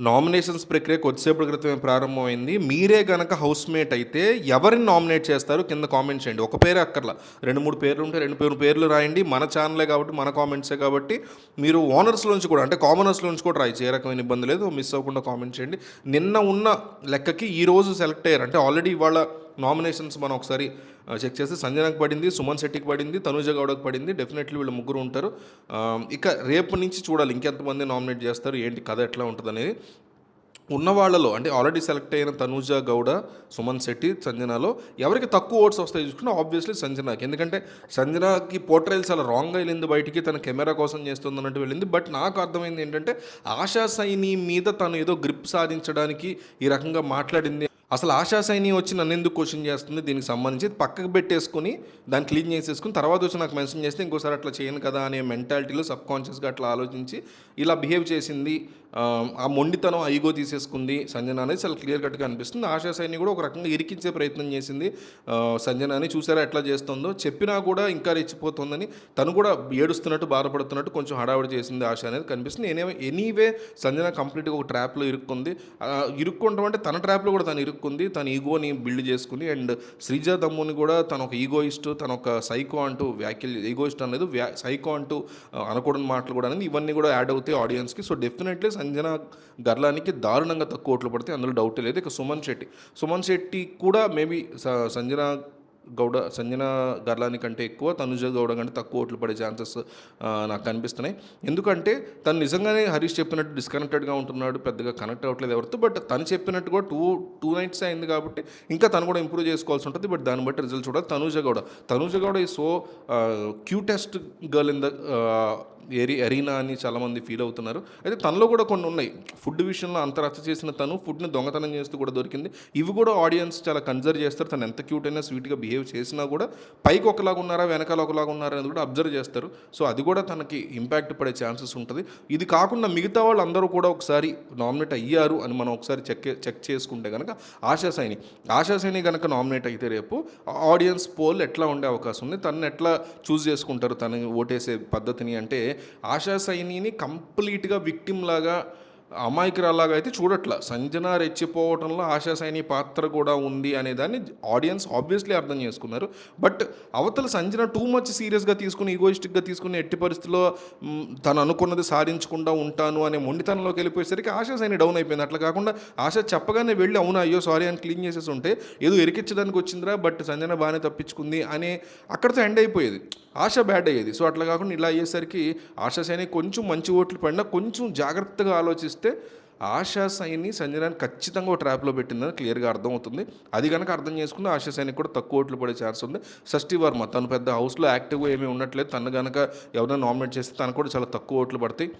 Nominations ప్రక్రియ కొద్దిసేపటి క్రితమే ప్రారంభమైంది. మీరే గనక హౌస్ మేట్ అయితే ఎవరిని నామినేట్ చేస్తారు? కింద కామెంట్స్ చేయండి. ఒక పేరే అక్కర్లా. రెండు మూడు పేర్లు ఉంటే రెండు పేరు పేర్లు రాయండి. మన ఛానలే కాబట్టి మన కామెంట్సే కాబట్టి మీరు ఓనర్స్లోంచి కూడా అంటే కామనర్స్లోంచి కూడా రాయచ్చు. ఏ రకమైన ఇబ్బంది లేదు. మిస్ అవ్వకుండా కామెంట్ చేయండి. నిన్న ఉన్న లెక్కకి ఈ రోజు సెలెక్ట్ అయ్యారు. అంటే ఆల్రెడీ ఇవాళ నామినేషన్స్ మనం ఒకసారి చెక్ చేస్తే సంజనాకి పడింది సుమన్ శెట్టికి పడింది తనుజ గౌడకు పడింది డెఫినెట్లీ వీళ్ళు ముగ్గురు ఉంటారు. ఇక రేపు నుంచి చూడాలి ఇంకెంతమంది నామినేట్ చేస్తారు ఏంటి కథ ఎట్లా ఉంటుంది అనేది ఉన్న వాళ్ళలో అంటే ఆల్రెడీ సెలెక్ట్ అయిన తనూజ గౌడ సుమన్ శెట్టి సంజనాలో ఎవరికి తక్కువ ఓట్స్ వస్తాయి చూసుకుంటే ఆబ్వియస్లీ సంజనాకి. ఎందుకంటే సంజనాకి పోర్ట్రైల్ చాలా రాంగ్గా వెళ్ళింది బయటికి తన కెమెరా కోసం చేస్తుంది అన్నట్టు వెళ్ళింది. బట్ నాకు అర్థమైంది ఏంటంటే ఆశా సైని మీద తను ఏదో గ్రిప్ సాధించడానికి ఈ రకంగా మాట్లాడింది అసలు ఆశా సైని వచ్చి నన్ను ఎందుకు క్వశ్చన్ చేస్తుంది? దీనికి సంబంధించి పక్కకు పెట్టేసుకుని దాన్ని క్లీన్ చేసేసుకుని తర్వాత వచ్చి నాకు మెన్షన్ చేస్తే ఇంకోసారి అట్లా చేయను కదా అనే మెంటాలిటీలో సబ్ కాన్షియస్గా అట్లా ఆలోచించి ఇలా బిహేవ్ చేసింది. ఆ, మొండితనం ఐగో తీసేసుకుంది సంజన అనేది చాలా క్లియర్ కట్గా అనిపిస్తుంది. ఆశా సైని కూడా ఒక రకంగా ఇరికించే ప్రయత్నం చేసింది. సంజన అని చూసారా ఎట్లా చేస్తుందో? చెప్పినా కూడా ఇంకా రెచ్చిపోతుందని తను కూడా ఏడుస్తున్నట్టు బాధపడుతున్నట్టు కొంచెం హడావిడి చేసింది ఆశ అనేది కనిపిస్తుంది. ఎనీ ఎనీవే సంజన కంప్లీట్గా ఒక ట్రాప్లో ఇరుక్కుంది. ఇరుక్కుంటాం అంటే తన ట్రాప్లో కూడా తను ఇరుక్కుంది. తన ఈగోని బిల్డ్ చేసుకుంది. అండ్ శ్రీజ దమ్ముని కూడా తన ఒక ఈగోయిస్ట్ తన ఒక సైకో అంటూ వ్యాఖ్యలు ఈగోయిస్ట్ అనేది వ్యా సైకో అంటూ అనకూడని మాటలు కూడా అనేది ఇవన్నీ కూడా యాడ్ అవుతాయి ఆడియన్స్కి. సో డెఫినెట్లీ సంజన గర్లానికి దారుణంగా తక్కువ ఓట్లు పడితే అందులో డౌట్ లేదు. ఇక సుమన్ శెట్టి. సుమన్ శెట్టి కూడా మేబీ సంజన గౌడ సంజన గర్లాని కంటే ఎక్కువ తనుజ గౌడ కంటే తక్కువ ఓట్లు పడే ఛాన్సెస్ నాకు కనిపిస్తున్నాయి. ఎందుకంటే తను నిజంగానే హరీష్ చెప్పినట్టు డిస్కనెక్టెడ్గా ఉంటున్నాడు పెద్దగా కనెక్ట్ అవ్వట్లేదు ఎవరితో బట్ తను చెప్పినట్టు కూడా టూ టూ నైట్స్ అయింది కాబట్టి ఇంకా తను కూడా ఇంప్రూవ్ చేసుకోవాల్సి ఉంటుంది. బట్ దాన్ని బట్టి రిజల్ట్ చూడాలి. తనుజ గౌడ. తనుజ గౌడ ఈ so cutest girl in the ఎరీ arena అని చాలామంది ఫీల్ అవుతున్నారు. అయితే తనలో కూడా కొన్ని ఉన్నాయి. ఫుడ్ విషయంలో అంత రచ్చ చేసిన తను ఫుడ్ని దొంగతనం చేస్తూ కూడా దొరికింది. ఇవి కూడా ఆడియన్స్ చాలా కన్సర్వ్ చేస్తారు. తను ఎంత క్యూట్ అయినా స్వీట్గా బిహేవ్ చేసినా కూడా పైకి ఒకలాగా ఉన్నారా వెనకాల ఒకలాగా ఉన్నారా అనేది కూడా అబ్జర్వ్ చేస్తారు. సో అది కూడా తనకి ఇంపాక్ట్ పడే ఛాన్సెస్ ఉంటుంది. ఇది కాకుండా మిగతా వాళ్ళు అందరూ కూడా ఒకసారి నామినేట్ అయ్యారు అని మనం ఒకసారి చెక్ చెక్ చేసుకుంటే కనుక ఆశా సైని. ఆశా సైని కనుక నామినేట్ అయితే రేపు ఆడియన్స్ పోల్ ఎట్లా ఉండే అవకాశం ఉంది. తను ఎట్లా చూస్ చేసుకుంటారు? తను ఓటేసే పద్ధతిని అంటే ఆశా సైనిని కంప్లీట్గా విక్టిమ్ లాగా అమాయకురాలాగా అయితే చూడట్ల. సంజన రెచ్చిపోవటంలో ఆశా సైని పాత్ర కూడా ఉంది అనే దాన్ని ఆడియన్స్ ఆబ్వియస్లీ అర్థం చేసుకున్నారు. బట్ అవతల సంజన టూ మచ్ సీరియస్గా తీసుకుని ఈగోయిస్టిక్గా తీసుకుని ఎట్టి పరిస్థితిలో తను అనుకున్నది సాధించకుండా ఉంటాను అనే మొండితనంలోకి వెళ్ళిపోయేసరికి ఆశా సైని డౌన్ అయిపోయింది. అట్లా కాకుండా ఆశ చెప్పగానే వెళ్ళి అవునా అయ్యో సారీ అని క్లీన్ చేసేసి ఉంటే ఏదో ఎరికించడానికి వచ్చిందిరా బట్ సంజన బాగానే తప్పించుకుంది అనే అక్కడితో ఎండ్ అయిపోయేది. ఆశ బ్యాడ్ అయ్యేది. సో అట్లా కాకుండా ఇలా అయ్యేసరికి ఆశా సైని కొంచెం మంచి ఓట్లు పడినా కొంచెం జాగ్రత్తగా ఆలోచిస్తే ఆశా సైని సంజనాన్ని ఖచ్చితంగా ఒక ట్రాప్లో పెట్టిందని క్లియర్గా అర్థమవుతుంది. అది కనుక అర్థం చేసుకుంటే ఆశా సైనికి కూడా తక్కువ ఓట్లు పడే ఛాన్స్ ఉంది. షష్ఠి వర్మ తను పెద్ద హౌస్లో యాక్టివ్గా ఏమీ ఉండట్లేదు. తను కనుక ఎవరైనా నామినేట్ చేస్తే తనకు కూడా చాలా తక్కువ ఓట్లు పడతాయి.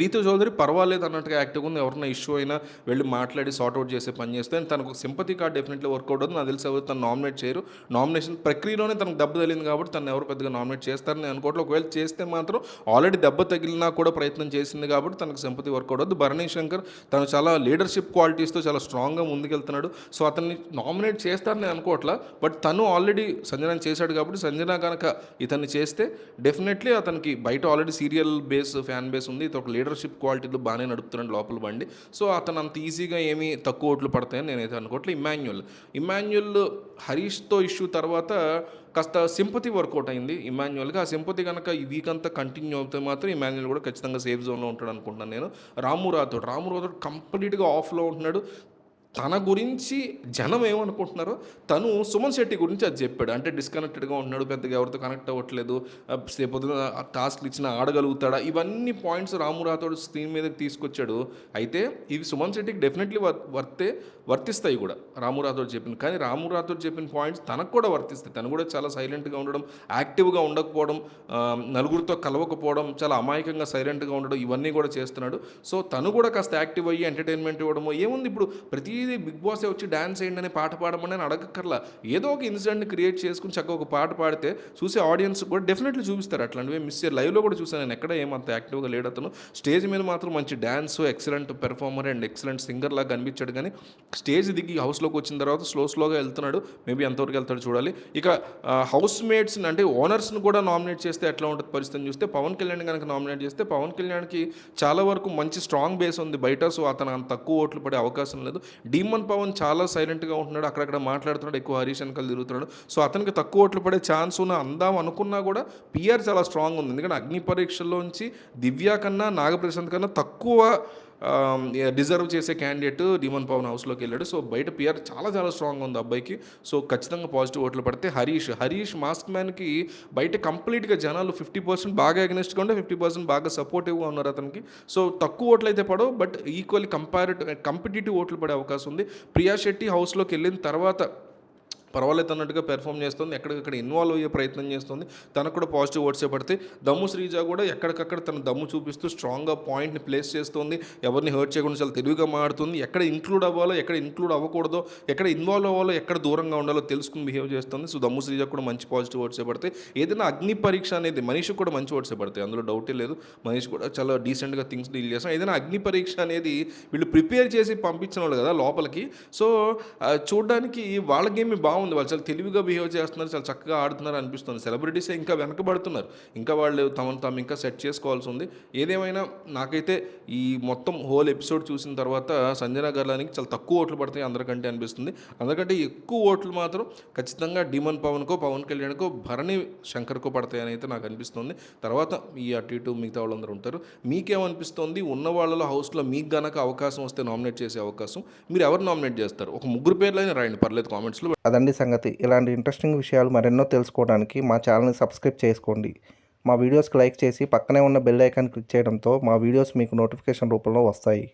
రీతు చౌదరి పర్వాలేదు అన్నట్టుగా యాక్టివ్గా ఉంది. ఎవరైనా ఇష్యూ అయినా వెళ్ళి మాట్లాడి సార్ట్అవుట్ చేసే పని చేస్తే తనకు సింపతి కార్డ్ డెఫినెట్లీ వర్కౌట్ అవుతుంది. నాకు తెలిసి ఎవరు తను నామినేట్ చేయరు. నామినేషన్ ప్రక్రియలోనే తనకు దెబ్బ తగిలింది కాబట్టి తను ఎవరు పెద్దగా నామినేట్ చేస్తారని అనుకోవట్లేదు. ఒకవేళ చేస్తే మాత్రం ఆల్రెడీ దెబ్బ తగిలినా కూడా ప్రయత్నం చేసింది కాబట్టి తనకు సింపతి వర్కౌట్ అవుతుంది. భరణి శంకర్ తను చాలా లీడర్షిప్ క్వాలిటీస్తో చాలా స్ట్రాంగ్గా ముందుకెళ్తున్నాడు. సో అతన్ని నామినేట్ చేస్తారని అనుకోవట్లా. బట్ తను ఆల్రెడీ సంజన చేశాడు కాబట్టి సంజన కనుక ఇతన్ని చేస్తే డెఫినెట్లీ అతనికి బయట already serial base fan base ఉంది. ఇది ఒక లీడర్షిప్ క్వాలిటీలు బాగానే నడుపుతున్నాడు లోపల బండి. సో అతను అంత ఈజీగా ఏమీ తక్కువ ఓట్లు పడతాయని నేనైతే అనుకోవట్లేదు ఇమాన్యుల్. ఇమాన్యుల్ హరీష్తో ఇష్యూ తర్వాత కాస్త సింపతి వర్కౌట్ అయింది ఇమాన్యువల్గా ఆ సింపతి కనుక ఈ వీక్ అంతా కంటిన్యూ అవుతే మాత్రం ఇమాన్యువల్ కూడా ఖచ్చితంగా సేఫ్ జోన్లో ఉంటాడు అనుకుంటున్నాను నేను. రాము రాథోడ్. రాము రాథోడ్ కంప్లీట్గా ఆఫ్లో ఉంటున్నాడు. తన గురించి జనం ఏమనుకుంటున్నారో తను సుమన్ శెట్టి గురించి అది చెప్పాడు. అంటే డిస్కనెక్టెడ్గా ఉంటున్నాడు పెద్దగా ఎవరితో కనెక్ట్ అవ్వట్లేదు ఆ, టాస్క్లు ఇచ్చిన ఆడగలుగుతాడా? ఇవన్నీ పాయింట్స్ రామురాథోడు స్క్రీన్ మీదకి తీసుకొచ్చాడు. అయితే ఇవి సుమన్ శెట్టికి డెఫినెట్లీ వర్తే వర్తిస్తాయి కూడా. రాము రాథోడ్ చెప్పిన కానీ రాము రాథోడ్ చెప్పిన పాయింట్స్ తనకు కూడా వర్తిస్తాయి. తను కూడా చాలా సైలెంట్గా ఉండడం యాక్టివ్గా ఉండకపోవడం నలుగురితో కలవకపోవడం చాలా అమాయకంగా సైలెంట్గా ఉండడం ఇవన్నీ కూడా చేస్తున్నాడు. సో తను కూడా కాస్త యాక్టివ్ అయ్యి ఎంటర్టైన్మెంట్ ఇవ్వడము ఏముంది ఇప్పుడు? ప్రతి ప్రతిదీ బిగ్ బాసే వచ్చి డ్యాన్స్ వేయండి అని పాట పాడమని అని అడగక్కర్లా. ఏదో ఒక ఇన్సిడెంట్ని క్రియేట్ చేసుకుని చక్కగా ఒక పాట పాడితే చూసే ఆడియన్స్ కూడా డెఫినెట్లీ చూపిస్తారు. అట్లాంటివి మిస్ లైవ్లో కూడా చూసాను నేను ఎక్కడ ఏమంత యాక్టివ్గా లేడు అతను. స్టేజ్ మీద మాత్రం మంచి dance excellent performer and excellent singer లాగా కనిపించాడు కానీ స్టేజ్ దిగి హౌస్లోకి వచ్చిన తర్వాత స్లో స్లోగా వెళ్తున్నాడు. మేబీ ఎంతవరకు వెళ్తాడు చూడాలి. ఇక హౌస్ మేట్స్ని అంటే ఓనర్స్ని కూడా నామినేట్ చేస్తే ఎట్లా ఉంటుంది పరిస్థితిని చూస్తే పవన్ కళ్యాణ్ కనుక నామినేట్ చేస్తే పవన్ కళ్యాణ్కి చాలా వరకు మంచి స్ట్రాంగ్ బేస్ ఉంది. బయట సో అతను అంత తక్కువ ఓట్లు పడే అవకాశం లేదు. డీమన్ పవన్ చాలా సైలెంట్గా ఉంటున్నాడు అక్కడక్కడ మాట్లాడుతున్నాడు ఎక్కువ హరీష్ వెనకాల తిరుగుతున్నాడు. సో అతనికి తక్కువ ఓట్లు పడే ఛాన్స్ ఉన్న అందాం అనుకున్నా కూడా పిఆర్ చాలా స్ట్రాంగ్ ఉంది. ఎందుకంటే అగ్ని పరీక్షల్లోంచి దివ్య కన్నా నాగప్రశాంత్ కన్నా తక్కువ డిజర్వ్ చేసే క్యాండిడేట్ డిమన్ పవన్ హౌస్లోకి వెళ్ళాడు. సో బయట పిఆర్ చాలా చాలా స్ట్రాంగ్ ఉంది అబ్బాయికి. సో ఖచ్చితంగా పాజిటివ్ ఓట్లు పడితే హరీష్ హరీష్ మాస్క్ మ్యాన్కి బయట కంప్లీట్గా జనాలు ఫిఫ్టీ పర్సెంట్ బాగా అగ్నెస్ట్గా ఉంటే ఫిఫ్టీ పర్సెంట్ బాగా సపోర్టివ్గా ఉన్నారు అతనికి. సో తక్కువ ఓట్లు అయితే పడవు బట్ ఈక్వల్లీ కంపారిటివ్ కంపిటేటివ్ ఓట్లు పడే అవకాశం ఉంది. ప్రియా శెట్టి హౌస్లోకి వెళ్ళిన తర్వాత పర్వాలేదు అన్నట్టుగా పెర్ఫామ్ చేస్తుంది. ఎక్కడికక్కడ ఇన్వాల్వ్ అయ్యే ప్రయత్నం చేస్తుంది. తనకు కూడా పాజిటివ్ వర్డ్స్ పడతాయి. దమ్ము శ్రీజ కూడా ఎక్కడికక్కడ తన దమ్ము చూపిస్తూ స్ట్రాంగ్గా పాయింట్ని ప్లేస్ చేస్తుంది. ఎవరిని హర్ట్ చేయకుండా చాలా తెలివిగా మాడుతుంది ఎక్కడ ఇంక్లూడ్ అవ్వాలో ఎక్కడ ఇంక్లూడ్ అవ్వకూడదో ఎక్కడ ఇన్వాల్వ్ అవ్వాలో ఎక్కడ దూరంగా ఉండాలో తెలుసుకుని బిహేవ్ చేస్తుంది. సో దమ్ము శ్రీజ కూడా మంచి పాజిటివ్ వర్డ్స్ పడితే ఏదైనా అగ్ని పరీక్ష అనేది మనిషికి కూడా మంచి వర్డ్స్ పడతాయి. అందులో డౌటే లేదు. మనిషి కూడా చాలా డీసెంట్గా థింగ్స్ డీల్ చేస్తాం. ఏదైనా అగ్ని పరీక్ష అనేది వీళ్ళు ప్రిపేర్ చేసి పంపించిన వాళ్ళు కదా లోపలికి. సో చూడడానికి వాళ్ళ గేమ్ బాగుంది. వాళ్ళు చాలా తెలివిగా బిహేవ్ చేస్తున్నారు చాలా చక్కగా ఆడుతున్నారు అనిపిస్తుంది. సెలబ్రిటీసే ఇంకా వెనకబడుతున్నారు. ఇంకా వాళ్ళు తమను తాము ఇంకా సెట్ చేసుకోవాల్సి ఉంది. ఏదేమైనా నాకైతే ఈ మొత్తం హోల్ ఎపిసోడ్ చూసిన తర్వాత సంజన గర్లానికి చాలా తక్కువ ఓట్లు పడతాయి అందరికంటే అనిపిస్తుంది. అందరికంటే ఎక్కువ ఓట్లు మాత్రం ఖచ్చితంగా డిమన్ పవన్కో పవన్ కళ్యాణ్కో భరణి శంకర్కో పడతాయని అయితే నాకు అనిపిస్తుంది. తర్వాత ఈ అటు ఇటు మిగతా వాళ్ళందరూ ఉంటారు. మీకేమనిపిస్తుంది? ఉన్న వాళ్ళలో హౌస్లో మీకు గనక అవకాశం వస్తే నామినేట్ చేసే అవకాశం. మీరు ఎవరు నామినేట్ చేస్తారు? ఒక ముగ్గురు పేర్లైనా రాయండి. పర్లేదు కామెంట్స్లో అదండి. సంగతి ఇలాంటి ఇంట్రెస్టింగ్ విషయాలు మరెన్నో తెలుసుకోవడానికి మా ఛానల్ని సబ్స్క్రైబ్ చేసుకోండి. మా వీడియోస్కి లైక్ చేసి పక్కనే ఉన్న బెల్ ఐకాన్ క్లిక్ చేయడంతో మా వీడియోస్ మీకు నోటిఫికేషన్ రూపంలో వస్తాయి.